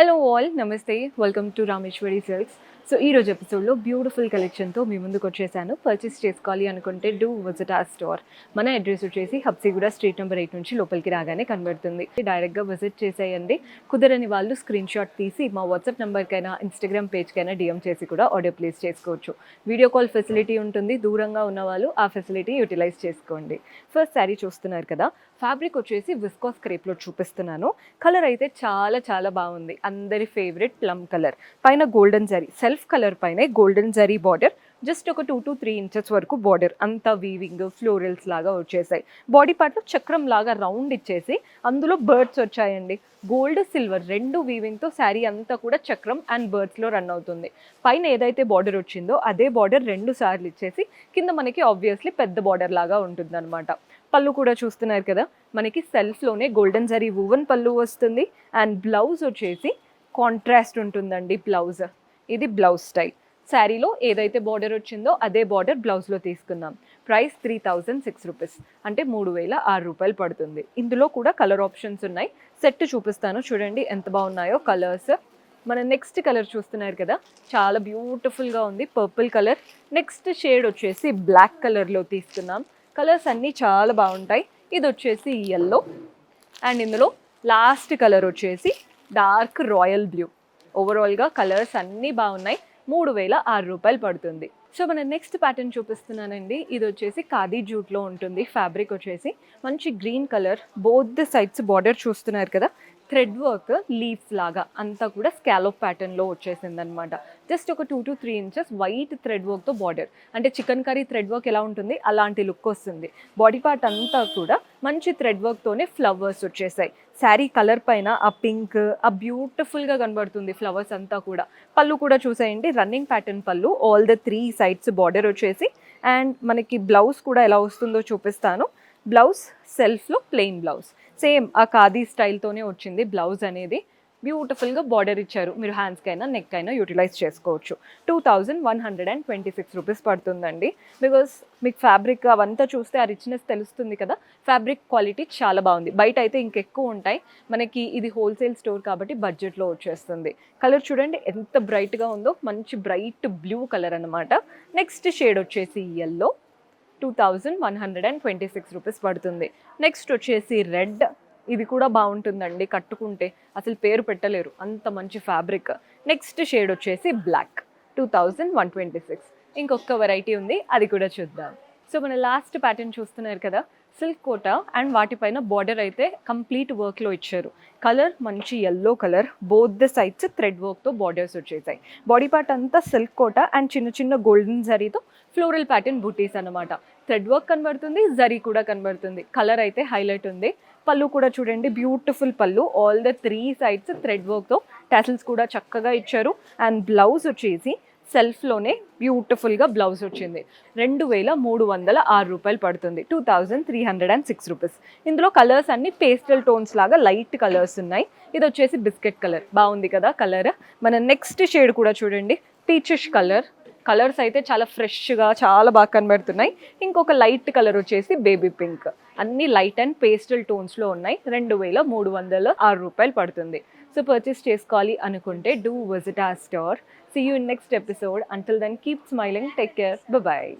Hello all నమస్తే welcome to Rameshwari silks so ఈ రోజు ఎపిసోడ్లో బ్యూటిఫుల్ కలెక్షన్తో మీ ముందుకు వచ్చేసాను. పర్చేస్ చేసుకోవాలి అనుకుంటే డూ విజిట్ ఆ స్టోర్ మన అడ్రస్ వచ్చేసి హబ్సిగూడ స్ట్రీట్ నెంబర్ ఎయిట్ నుంచి లోపలికి రాగానే కనబడుతుంది. డైరెక్ట్గా విజిట్ చేసేయండి. కుదరని వాళ్ళు స్క్రీన్ షాట్ తీసి మా వాట్సాప్ నెంబర్కైనా ఇన్స్టాగ్రామ్ పేజ్కైనా డిఎం చేసి కూడా ఆర్డర్ ప్లేస్ చేసుకోవచ్చు. వీడియో కాల్ ఫెసిలిటీ ఉంటుంది. దూరంగా ఉన్న వాళ్ళు ఆ ఫెసిలిటీ యూటిలైజ్ చేసుకోండి. ఫస్ట్ శారీ చూస్తున్నారు కదా. ఫ్యాబ్రిక్ వచ్చేసి విస్కాస్ క్రేప్లో చూపిస్తున్నాను. కలర్ అయితే చాలా చాలా బాగుంది. అందరి ఫేవరెట్ ప్లమ్ కలర్ పైన గోల్డెన్ జరీ సెల్ఫ్ కలర్ పైన గోల్డెన్ జరీ బార్డర్ జస్ట్ ఒక టూ టు త్రీ ఇంచెస్ వరకు బార్డర్ అంతా వీవింగ్ ఫ్లోరల్స్ లాగా వచ్చేసాయి. బాడీ పార్ట్లో చక్రం లాగా రౌండ్ ఇచ్చేసి అందులో బర్డ్స్ వచ్చాయండి. గోల్డ్ సిల్వర్ రెండు వీవింగ్తో శారీ అంతా కూడా చక్రం అండ్ బర్డ్స్లో రన్ అవుతుంది. పైన ఏదైతే బార్డర్ వచ్చిందో అదే బార్డర్ రెండు సార్లు ఇచ్చేసి కింద మనకి ఆబ్వియస్లీ పెద్ద బార్డర్ లాగా ఉంటుంది పళ్ళు కూడా చూస్తున్నారు కదా మనకి సెల్ఫ్లోనే గోల్డెన్ జరీ వువన్ పళ్ళు వస్తుంది. అండ్ బ్లౌజ్ వచ్చేసి కాంట్రాస్ట్ ఉంటుందండి బ్లౌజ్ ఇది బ్లౌజ్ స్టైల్ శారీలో ఏదైతే బార్డర్ వచ్చిందో అదే బార్డర్ బ్లౌజ్లో తీసుకున్నాం price three thousand six rupees అంటే మూడు వేల ఆరు రూపాయలు పడుతుంది. ఇందులో కూడా కలర్ ఆప్షన్స్ ఉన్నాయి. సెట్ చూపిస్తాను. చూడండి ఎంత బాగున్నాయో కలర్స్ మన నెక్స్ట్ కలర్ చూస్తున్నారు కదా చాలా బ్యూటిఫుల్గా ఉంది పర్పుల్ కలర్ నెక్స్ట్ షేడ్ వచ్చేసి బ్లాక్ కలర్లో తీసుకున్నాం కలర్స్ అన్నీ చాలా బాగుంటాయి. ఇది వచ్చేసి ఎల్లో అండ్ ఇందులో లాస్ట్ కలర్ వచ్చేసి డార్క్ రాయల్ బ్లూ. ఓవరాల్గా కలర్స్ అన్నీ బాగున్నాయి. మూడు వేల ఆరు రూపాయలు పడుతుంది. సో మన నెక్స్ట్ ప్యాటర్న్ చూపిస్తున్నానండి. ఇది వచ్చేసి ఖాదీ జూట్లో ఉంటుంది. ఫ్యాబ్రిక్ వచ్చేసి మంచి green colour both the sides border చూస్తున్నారు కదా. థ్రెడ్ వర్క్ లీవ్స్ లాగా. అంతా కూడా స్కాలోప్ ప్యాటర్న్లో వచ్చేసింది అనమాట జస్ట్ ఒక two to three inches white thread వర్క్తో బార్డర్ అంటే చికెన్ కర్రీ థ్రెడ్ వర్క్ ఎలా ఉంటుంది? అలాంటి లుక్ వస్తుంది. బాడీ పార్ట్ అంతా కూడా మంచి థ్రెడ్ వర్క్తోనే ఫ్లవర్స్ వచ్చేసాయి. శారీ కలర్ పైన ఆ పింక్ ఆ బ్యూటిఫుల్గా కనబడుతుంది ఫ్లవర్స్ అంతా కూడా. పళ్ళు కూడా చూసేయండి. Running pattern pallu. All the three sides border వచ్చేసి. అండ్ మనకి బ్లౌజ్ కూడా ఎలా వస్తుందో చూపిస్తాను. బ్లౌజ్ సెల్ఫ్లో ప్లెయిన్ బ్లౌజ్ సేమ్ ఆ ఖాదీ స్టైల్తోనే వచ్చింది బ్లౌజ్ అనేది. బ్యూటిఫుల్గా బార్డర్ ఇచ్చారు. మీరు హ్యాండ్స్కి అయినా నెక్ అయినా యూటిలైజ్ చేసుకోవచ్చు. Two thousand one hundred and twenty six rupees పడుతుందండి. బికాస్ మీకు ఫ్యాబ్రిక్ అవంతా చూస్తే ఆ రిచ్నెస్ తెలుస్తుంది కదా. ఫ్యాబ్రిక్ క్వాలిటీ చాలా బాగుంది. బయట అయితే ఇంకెక్కువ ఉంటాయి. మనకి ఇది హోల్సేల్ స్టోర్ కాబట్టి బడ్జెట్లో వచ్చేస్తుంది. కలర్ చూడండి ఎంత బ్రైట్గా ఉందో. మంచి బ్రైట్ బ్లూ కలర్ అనమాట నెక్స్ట్ షేడ్ వచ్చేసి yellow two thousand one hundred and twenty six rupees పడుతుంది. నెక్స్ట్ వచ్చేసి రెడ్. ఇది కూడా బాగుంటుందండి కట్టుకుంటే. అసలు పేరు పెట్టలేరు. అంత మంచి ఫ్యాబ్రిక్. నెక్స్ట్ షేడ్ వచ్చేసి black two thousand one twenty six. ఇంకొక వెరైటీ ఉంది అది కూడా చూద్దాం. సో మన లాస్ట్ ప్యాటర్న్ చూస్తున్నారు కదా సిల్క్ కోట అండ్ వాటిపైన బార్డర్ అయితే కంప్లీట్ వర్క్లో ఇచ్చారు. కలర్ మంచి yellow colour both the sides thread వర్క్తో బార్డర్స్ వచ్చేసాయి. బాడీ పార్ట్ అంతా సిల్క్ కోట అండ్ చిన్న చిన్న గోల్డెన్ జరీతో ఫ్లోరల్ ప్యాటర్న్ బూటీస్ అనమాట థ్రెడ్ వర్క్ కనబడుతుంది జరీ కూడా కనబడుతుంది. కలర్ అయితే హైలైట్ ఉంది. పళ్ళు కూడా చూడండి beautiful pallu. All the three sides thread వర్క్తో టాసిల్స్ కూడా చక్కగా ఇచ్చారు. అండ్ బ్లౌజ్ వచ్చేసి సెల్ఫ్లోనే బ్యూటిఫుల్గా బ్లౌజ్ వచ్చింది. రెండు వేల మూడు వందల ఆరు రూపాయలు పడుతుంది. Two thousand three hundred and six rupees ఇందులో కలర్స్ అన్ని పేస్టల్ టోన్స్ లాగా లైట్ కలర్స్ ఉన్నాయి. ఇది వచ్చేసి బిస్కెట్ కలర్ బాగుంది కదా కలర్ మన నెక్స్ట్ షేడ్ కూడా చూడండి. పీచిష్ కలర్ కలర్స్ అయితే చాలా ఫ్రెష్గా చాలా బాగా కనబడుతున్నాయి. ఇంకొక లైట్ కలర్ వచ్చేసి బేబీ పింక్. అన్ని లైట్ అండ్ పేస్టల్ టోన్స్లో ఉన్నాయి. రెండు వేల మూడు వందల ఆరు రూపాయలు పడుతుంది. సో పర్చేస్ చేసుకోవాలి అనుకుంటే డూ విజిట్ ఆ store see you in next episode until then keep smiling take care bye